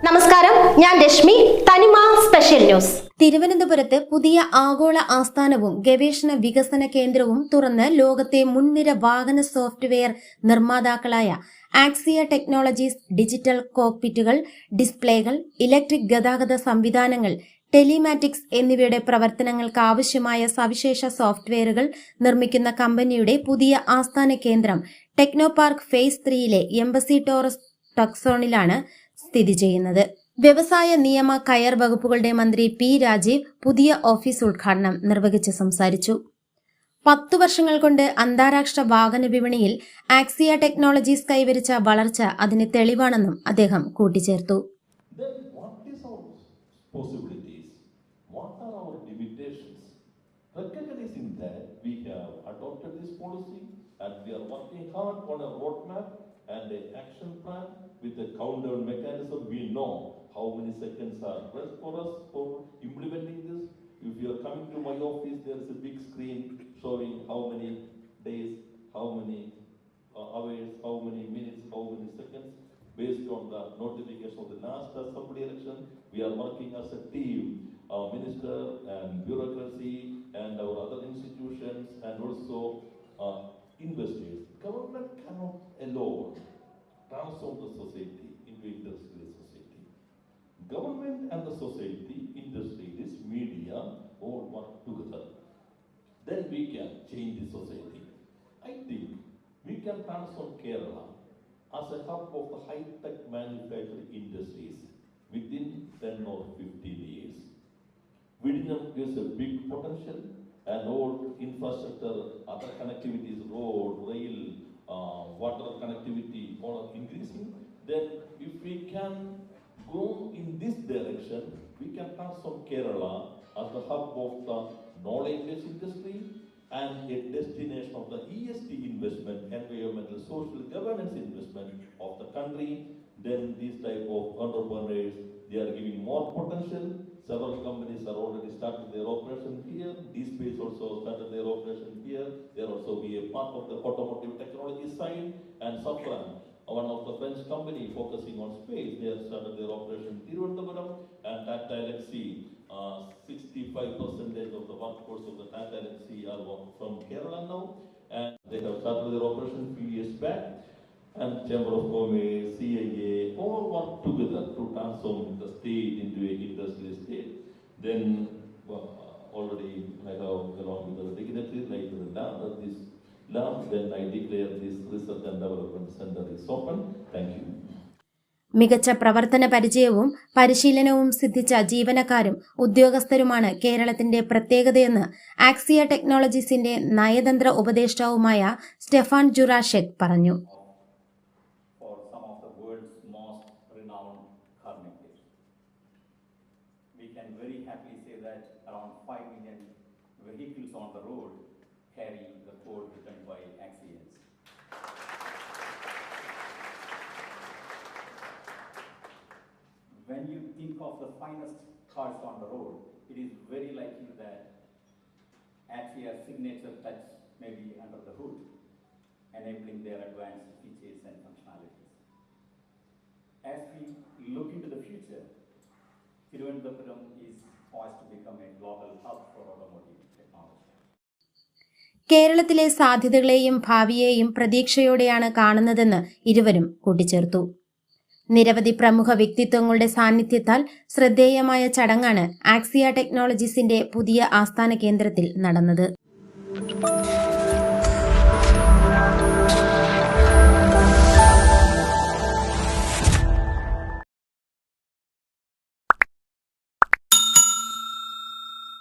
ഞാൻ രശ്മി തനിമ special news തിരുവനന്തപുരത്ത് പുതിയ ആഗോള ആസ്ഥാനവും ഗവേഷണ വികസന കേന്ദ്രവും തുറന്ന് ലോകത്തെ മുൻനിര വാഹന സോഫ്റ്റ്വെയർ നിർമ്മാതാക്കളായ ആക്സിയ ടെക്നോളജീസ് ഡിജിറ്റൽ കോക്പിറ്റുകൾ ഡിസ്പ്ലേകൾ ഇലക്ട്രിക് ഗതാഗത സംവിധാനങ്ങൾ ടെലിമാറ്റിക്സ് എന്നിവയുടെ പ്രവർത്തനങ്ങൾക്ക് ആവശ്യമായ സവിശേഷ സോഫ്റ്റ്വെയറുകൾ നിർമ്മിക്കുന്ന കമ്പനിയുടെ പുതിയ ആസ്ഥാന കേന്ദ്രം ടെക്നോപാർക്ക് ഫേസ് ത്രീയിലെ എംബസി ടോറസ് ടക്സോണിലാണ് സ്ഥിതി ചെയ്യുന്നത്. വ്യവസായ നിയമ കയർ വകുപ്പുകളുടെ മന്ത്രി പി രാജീവ് പുതിയ ഓഫീസ് ഉദ്ഘാടനം നിർവഹിച്ച് സംസാരിച്ചു. പത്തു വർഷങ്ങൾ കൊണ്ട് അന്താരാഷ്ട്ര വാഹന വിപണിയിൽ ആക്സിയ ടെക്നോളജീസ് കൈവരിച്ച വളർച്ച അതിന് തെളിവാണെന്നും അദ്ദേഹം കൂട്ടിച്ചേർത്തു? Recognizing that we have adopted this policy and we are working hard on a roadmap and a action plan with a countdown mechanism. We know how many seconds are left for us for implementing this. If you are coming to my office, there is a big screen showing how many days, how many uh, hours, how many minutes, how many seconds. Based on the notification of the last assembly election, we are working as a team, our minister and bureaucracy and our other institutions and also uh, transform the society into industrial society. Government and the society, industry, this media all work together then we can change the society. I think we can transform Kerala as a hub of the high-tech manufacturing industries within 10 or 15 years. Vidinam gives a big potential and all infrastructure, other connectivities, road, rail, uh, water connectivity, all. Then if we can go in this direction, we can transform Kerala as the hub of the knowledge-based industry and a destination of the ESG investment, environmental, social governance investment of the country. Then these type of entrepreneurs, they are giving more potential. Several companies are already started their operation here. These DSpace also started their operation here. They also be a part of the automotive technology side. And Safran, one of the French company focusing on space, they have started their operation in Tiruvandhuram and Tata Elxsi. Uh, 65% of the workforce of the Tata Elxsi are from Kerala now. And they have started their operation few years back. And Chamber of Commerce, CIA, all work together to transform the state into a industrial state. Then, well, already I have along with the dignitaries like the lab, this lab, then I declare this research and മികച്ച പ്രവർത്തന പരിചയവും പരിശീലനവും സിദ്ധിച്ച ജീവനക്കാരും ഉദ്യോഗസ്ഥരുമാണ് കേരളത്തിന്റെ പ്രത്യേകതയെന്ന് Axia ടെക്നോളജീസിന്റെ നയതന്ത്ര ഉപദേഷ്ടാവുമായ Stefan ജുറാഷെക് പറഞ്ഞു. Thank you. When you think of the finest cars on the road, it is very likely that Axia's signature touch may be under the hood enabling their advanced features and functionalities. As we look into the future, Thiruvananthapuram is poised to become a global hub for automotive technology. കേരളത്തിലെ സാധ്യതകളെയും ഭാവിയെയും പ്രതീക്ഷയോടെയാണ് കാണുന്നതെന്ന് ഇരുവരും കൂട്ടിച്ചേർത്തു നിരവധി പ്രമുഖ വ്യക്തിത്വങ്ങളുടെ സാന്നിധ്യത്താൽ ശ്രദ്ധേയമായ ചടങ്ങാണ് Axia ടെക്നോളജീസിന്റെ പുതിയ ആസ്ഥാന കേന്ദ്രത്തിൽ നടന്നത്.